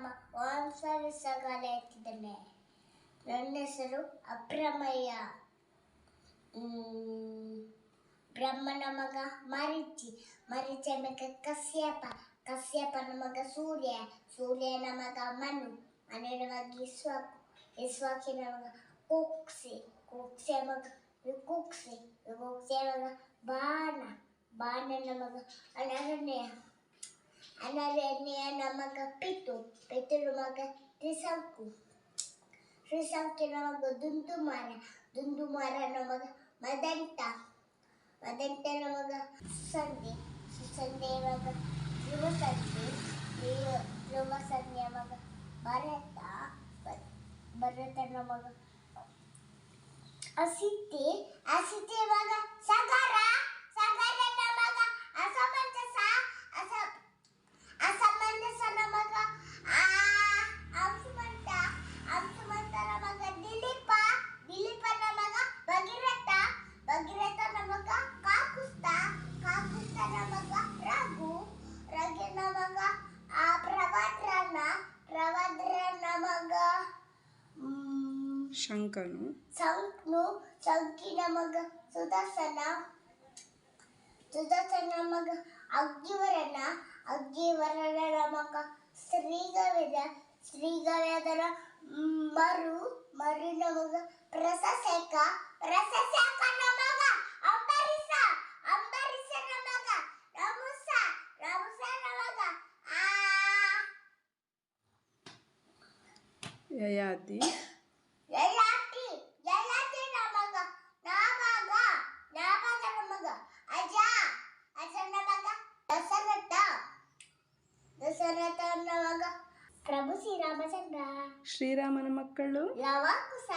ರಾಮ ವಂಶ ವಿಸಗಾಲ ಎತ್ತಿದ್ದಾನೆ. ನನ್ನ ಹೆಸರು ಅಪ್ರಮಯ್ಯ ಹ್ಮ್, ಬ್ರಹ್ಮನ ಮಗ ಮರಿಚಿ ಮರಿಚಿ ಮಗ ಕಸ್ಯಪ ಕಶ್ಯಪನ ಮಗ ಸೂರ್ಯ ಸೂರ್ಯನ ಮಗ ಮನು ಮನುವಿನ ಮಗ ಇಸ್ವಾಕು ಇಸ್ವಾಕಿನ ಮಗ ಕುಕ್ಸಿ ಕುಕ್ಸಿಯ ಮಗ ವಿಕುಕ್ಸಿ ವಿಕುಕ್ಸಿಯ ಮಗ ಬಾಣ ಬಾಣನ ಮಗ ಅನರಣ್ಯ. ಅನರಣ್ಯನ ಮಗ ಪಿತು ಪಿತುರ ಮಗ ತ್ರಿಶಂಕು ಶ್ರೀಶಂಕಿನ ಮಗ ದುಂದುಮಾರ ದುಂದುಮಾರನ ಮಗ ಮದಂತ ಮದಂತನ ಮಗ ಸುಸಂಧಿ ಸುಸಂಧಿಯ ಮಗ ಧ್ರುವಸಂಧಿ ಧ್ರುವ- ಧ್ರುವಸಂಧಿಯ ಮಗ ಭರತ ಭ- ಭರತನ ಮಗ ಅಸಿತಿ ಮಗ ಸಗರ ಕಾಕುಸ್ತನ ರಘು ರಘು ನಮಗ ಮಗ ಆ ಪ್ರವದ್ರನ ಪ್ರವದ್ರ ನಮಗ ಶಂಕನು ಶಂಕನು ಶಂಕಿ ನಮಗ ಮಗ ಸುದರ್ಶನ. ಸುದರ್ಶನ ನಮಗ ಅಗ್ಗಿವರನ ಅಗ್ಗಿವರನ ನಮಗ ಶ್ರೀಗವೇದ ಶ್ರೀಗವೇದನ ಮರು ಮರು ನಮಗ ಪ್ರಸಸೇಕ ಪ್ರಸಸೇಕನ ಮಗ ಯಯಾತಿ ಯಯಾತಿ ಯಯಾತಿ ನಮಗ ನಾಮಗ ನಾಮಗನ ಮಗ ಅಜ ಅಜನ ಮಗ ದಶರಥ ದಶರಥನ ಮಗ ಪ್ರಭು ಶ್ರೀರಾಮಚಂದ್ರ ಶ್ರೀರಾಮನ ಮಕ್ಕಳು ಲವ ಕುಶ